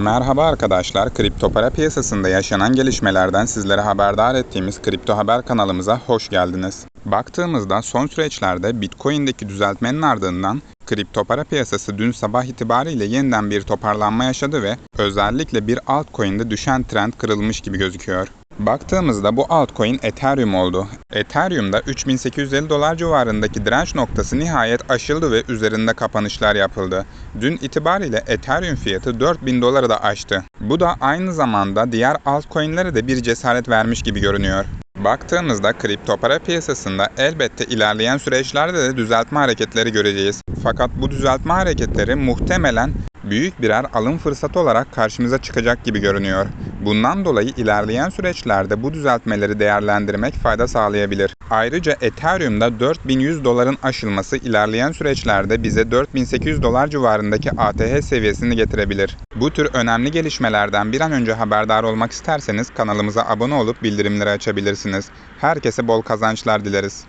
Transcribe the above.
Merhaba arkadaşlar, kripto para piyasasında yaşanan gelişmelerden sizlere haberdar ettiğimiz Kripto Haber kanalımıza hoş geldiniz. Baktığımızda son süreçlerde Bitcoin'deki düzeltmenin ardından kripto para piyasası dün sabah itibariyle yeniden bir toparlanma yaşadı ve özellikle bir altcoin'de düşen trend kırılmış gibi gözüküyor. Baktığımızda bu altcoin Ethereum oldu. Ethereum'da 3850 dolar civarındaki direnç noktası nihayet aşıldı ve üzerinde kapanışlar yapıldı. Dün itibariyle Ethereum fiyatı 4000 doları da aştı. Bu da aynı zamanda diğer altcoin'lere de bir cesaret vermiş gibi görünüyor. Baktığımızda kripto para piyasasında elbette ilerleyen süreçlerde de düzeltme hareketleri göreceğiz. Fakat bu düzeltme hareketleri muhtemelen büyük birer alım fırsatı olarak karşımıza çıkacak gibi görünüyor. Bundan dolayı ilerleyen süreçlerde bu düzeltmeleri değerlendirmek fayda sağlayabilir. Ayrıca Ethereum'da 4100 doların aşılması ilerleyen süreçlerde bize 4800 dolar civarındaki ATH seviyesini getirebilir. Bu tür önemli gelişmelerden bir an önce haberdar olmak isterseniz kanalımıza abone olup bildirimleri açabilirsiniz. Herkese bol kazançlar dileriz.